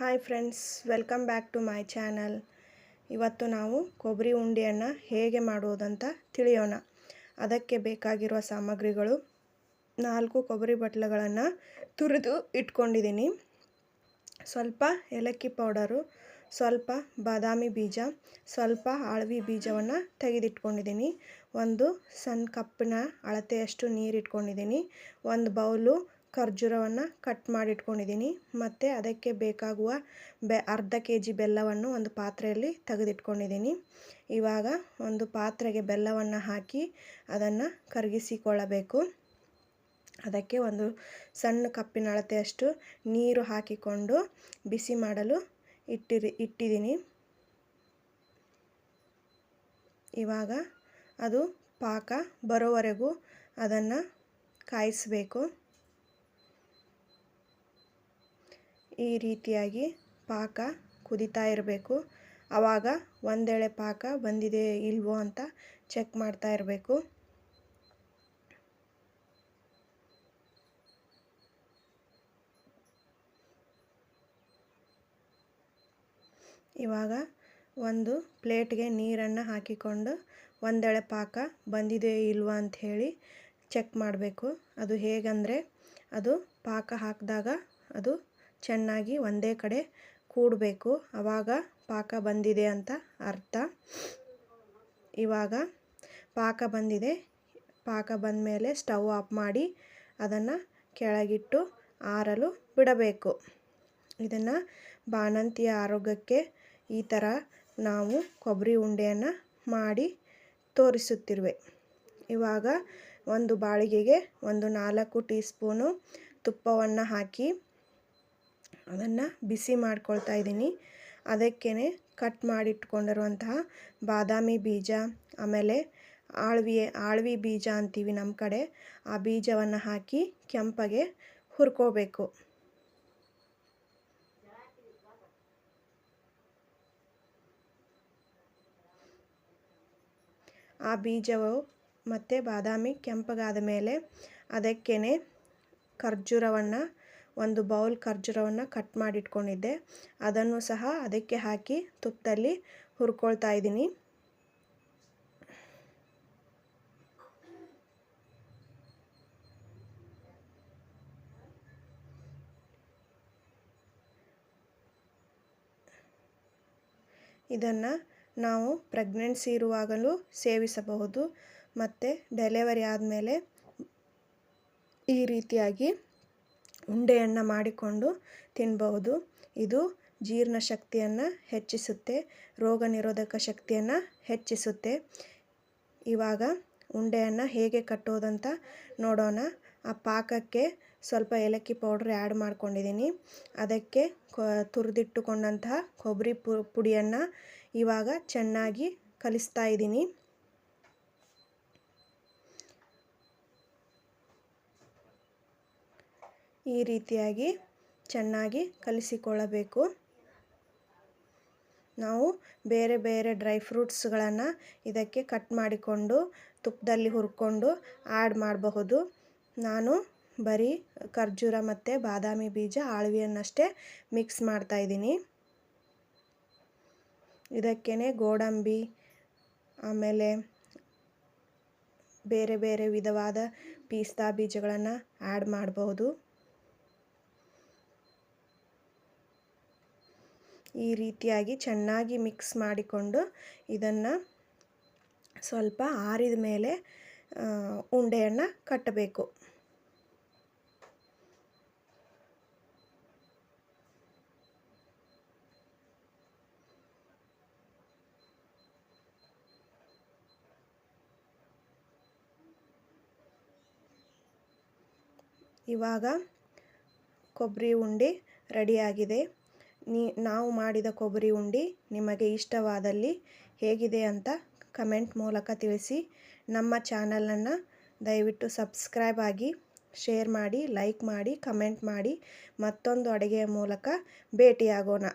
Hi friends welcome back to my channel ಇವತ್ತು ನಾವು ಕೊಬ್ಬರಿ ಉಂಡೆಯನ್ನು ಹೇಗೆ ಮಾಡುವುದಂತ ತಿಳಿಯೋಣ. ಅದಕ್ಕೆ ಬೇಕಾಗಿರುವ ಸಾಮಗ್ರಿಗಳು ನಾಲ್ಕು ಕೊಬ್ಬರಿ ಬಟ್ಲುಗಳನ್ನು ತುರಿದು ಇಟ್ಕೊಂಡಿದ್ದೀನಿ. ಸ್ವಲ್ಪ ಏಲಕ್ಕಿ ಪೌಡರು, ಸ್ವಲ್ಪ ಬಾದಾಮಿ ಬೀಜ, ಸ್ವಲ್ಪ ಆಳ್ವಿ ಬೀಜವನ್ನು ತೆಗೆದಿಟ್ಕೊಂಡಿದ್ದೀನಿ. ಒಂದು ಸಣ್ಣ ಕಪ್ಪಿನ ಅಳತೆಯಷ್ಟು ನೀರು ಇಟ್ಕೊಂಡಿದ್ದೀನಿ ಒಂದು ಬೌಲು ಖರ್ಜೂರವನ್ನು ಕಟ್ ಮಾಡಿ ಇಟ್ಕೊಂಡಿದ್ದೀನಿ ಮತ್ತು ಅದಕ್ಕೆ ಬೇಕಾಗುವ ಬೆ, ಅರ್ಧ ಕೆ ಜಿ ಬೆಲ್ಲವನ್ನು ಒಂದು ಪಾತ್ರೆಯಲ್ಲಿ ತೆಗೆದಿಟ್ಕೊಂಡಿದ್ದೀನಿ ಇವಾಗ ಒಂದು ಪಾತ್ರೆಗೆ ಬೆಲ್ಲವನ್ನು ಹಾಕಿ ಅದನ್ನು ಕರಗಿಸಿಕೊಳ್ಳಬೇಕು. ಅದಕ್ಕೆ ಒಂದು ಸಣ್ಣ ಕಪ್ಪಿನ ಅಳತೆಯಷ್ಟು ನೀರು ಹಾಕಿಕೊಂಡು ಬಿಸಿ ಮಾಡಲು ಇಟ್ಟಿರಿ ಇಟ್ಟಿದ್ದೀನಿ ಇವಾಗ ಅದು ಪಾಕ ಬರೋವರೆಗೂ ಅದನ್ನು ಕಾಯಿಸಬೇಕು. ಈ ರೀತಿಯಾಗಿ ಪಾಕ ಕುದಿತಾ ಇರಬೇಕು. ಆವಾಗ ಒಂದೆಳೆ ಪಾಕ ಬಂದಿದೆ ಇಲ್ವೋ ಅಂತ ಚೆಕ್ ಮಾಡ್ತಾ ಇರಬೇಕು. ಇವಾಗ ಒಂದು ಪ್ಲೇಟ್ಗೆ ನೀರನ್ನು ಹಾಕಿಕೊಂಡು ಒಂದೆಳೆ ಪಾಕ ಬಂದಿದೆ ಇಲ್ವಾ ಅಂತ ಹೇಳಿ ಚೆಕ್ ಮಾಡಬೇಕು. ಅದು ಹೇಗಂದರೆ ಅದು ಪಾಕ ಹಾಕಿದಾಗ ಅದು ಚೆನ್ನಾಗಿ ಒಂದೇ ಕಡೆ ಕೂಡಬೇಕು. ಆವಾಗ ಪಾಕ ಬಂದಿದೆ ಅಂತ ಅರ್ಥ. ಇವಾಗ ಪಾಕ ಬಂದಿದೆ. ಪಾಕ ಬಂದ ಮೇಲೆ ಸ್ಟವ್ ಆಫ್ ಮಾಡಿ ಅದನ್ನು ಕೆಳಗಿಟ್ಟು ಆರಲು ಬಿಡಬೇಕು. ಇದನ್ನು ಬಾಣಂತಿಯ ಆರೋಗ್ಯಕ್ಕೆ ಈ ಥರ ನಾವು ಕೊಬ್ಬರಿ ಉಂಡೆಯನ್ನು ಮಾಡಿ ತೋರಿಸುತ್ತಿರುವೆ. ಇವಾಗ ಒಂದು ಬಾಳಿಗೆಗೆ ಒಂದು ನಾಲ್ಕು ಟೀ ಸ್ಪೂನು ತುಪ್ಪವನ್ನು ಹಾಕಿ ಅದನ್ನು ಬಿಸಿ ಮಾಡ್ಕೊಳ್ತಾ ಇದ್ದೀನಿ. ಅದಕ್ಕೇ ಕಟ್ ಮಾಡಿಟ್ಕೊಂಡಿರುವಂತಹ ಬಾದಾಮಿ ಬೀಜ, ಆಮೇಲೆ ಆಳ್ವಿ ಆಳ್ವಿ ಬೀಜ ಅಂತೀವಿ ನಮ್ಮ ಕಡೆ. ಆ ಬೀಜವನ್ನು ಹಾಕಿ ಕೆಂಪಗೆ ಹುರ್ಕೋಬೇಕು. ಆ ಬೀಜವು ಮತ್ತು ಬಾದಾಮಿ ಕೆಂಪಗಾದ ಮೇಲೆ ಅದಕ್ಕೇ ಖರ್ಜೂರವನ್ನು ಒಂದು ಬೌಲ್ ಖರ್ಜೂರವನ್ನು ಕಟ್ ಮಾಡಿಟ್ಕೊಂಡಿದ್ದೆ. ಅದನ್ನು ಸಹ ಅದಕ್ಕೆ ಹಾಕಿ ತುಪ್ಪದಲ್ಲಿ ಹುರ್ಕೊಳ್ತಾ ಇದ್ದೀನಿ. ಇದನ್ನು ನಾವು ಪ್ರೆಗ್ನೆನ್ಸಿ ಇರುವಾಗಲೂ ಸೇವಿಸಬಹುದು. ಮತ್ತು ಡೆಲಿವರಿ ಆದಮೇಲೆ ಈ ರೀತಿಯಾಗಿ ಉಂಡೆಯನ್ನು ಮಾಡಿಕೊಂಡು ತಿನ್ಬಹುದು. ಇದು ಜೀರ್ಣ ಶಕ್ತಿಯನ್ನು ಹೆಚ್ಚಿಸುತ್ತೆ, ರೋಗ ನಿರೋಧಕ ಶಕ್ತಿಯನ್ನು ಹೆಚ್ಚಿಸುತ್ತೆ. ಇವಾಗ ಉಂಡೆಯನ್ನು ಹೇಗೆ ಕಟ್ಟೋದಂತ ನೋಡೋಣ. ಆ ಪಾಕಕ್ಕೆ ಸ್ವಲ್ಪ ಏಲಕ್ಕಿ ಪೌಡ್ರ್ ಆ್ಯಡ್ ಮಾಡ್ಕೊಂಡಿದ್ದೀನಿ ಅದಕ್ಕೆ ತುರಿದಿಟ್ಟುಕೊಂಡಂತಹ ಕೊಬ್ಬರಿ ಪುಡಿಯನ್ನು ಇವಾಗ ಚೆನ್ನಾಗಿ ಕಲಿಸ್ತಾ ಇದ್ದೀನಿ ಈ ರೀತಿಯಾಗಿ ಚೆನ್ನಾಗಿ ಕಲಿಸಿಕೊಳ್ಳಬೇಕು. ನಾವು ಬೇರೆ ಬೇರೆ ಡ್ರೈ ಫ್ರೂಟ್ಸ್ಗಳನ್ನು ಇದಕ್ಕೆ ಕಟ್ ಮಾಡಿಕೊಂಡು, ತುಪ್ಪದಲ್ಲಿ ಹುರ್ಕೊಂಡು ಆ್ಯಡ್ ಮಾಡಬಹುದು. ನಾನು ಬರೀ ಖರ್ಜೂರ ಮತ್ತು ಬಾದಾಮಿ ಬೀಜ, ಆಳ್ವಿಯನ್ನಷ್ಟೇ ಮಿಕ್ಸ್ ಮಾಡ್ತಾಯಿದ್ದೀನಿ ಇದಕ್ಕೇ ಗೋಡಂಬಿ, ಆಮೇಲೆ ಬೇರೆ ಬೇರೆ ವಿಧವಾದ ಪೀಸ್ತಾ ಬೀಜಗಳನ್ನು ಆ್ಯಡ್ ಮಾಡಬಹುದು. ಈ ರೀತಿಯಾಗಿ ಚೆನ್ನಾಗಿ ಮಿಕ್ಸ್ ಮಾಡಿಕೊಂಡು ಇದನ್ನು ಸ್ವಲ್ಪ ಆರಿದ ಮೇಲೆ ಉಂಡೆಯನ್ನು ಕಟ್ಟಬೇಕು. ಇವಾಗ ಕೊಬ್ಬರಿ ಉಂಡೆ ರೆಡಿಯಾಗಿದೆ ನೀ, ನಾವು ಮಾಡಿದ ಕೊಬ್ಬರಿ ಉಂಡೆ ನಿಮಗೆ ಇಷ್ಟವಾದಲ್ಲಿ ಹೇಗಿದೆ ಅಂತ ಕಮೆಂಟ್ ಮೂಲಕ ತಿಳಿಸಿ. ನಮ್ಮ ಚಾನಲನ್ನು ದಯವಿಟ್ಟು ಸಬ್ಸ್ಕ್ರೈಬ್ ಆಗಿ, ಶೇರ್ ಮಾಡಿ, ಲೈಕ್ ಮಾಡಿ, ಕಮೆಂಟ್ ಮಾಡಿ. ಮತ್ತೊಂದು ಅಡುಗೆಯ ಮೂಲಕ ಭೇಟಿಯಾಗೋಣ.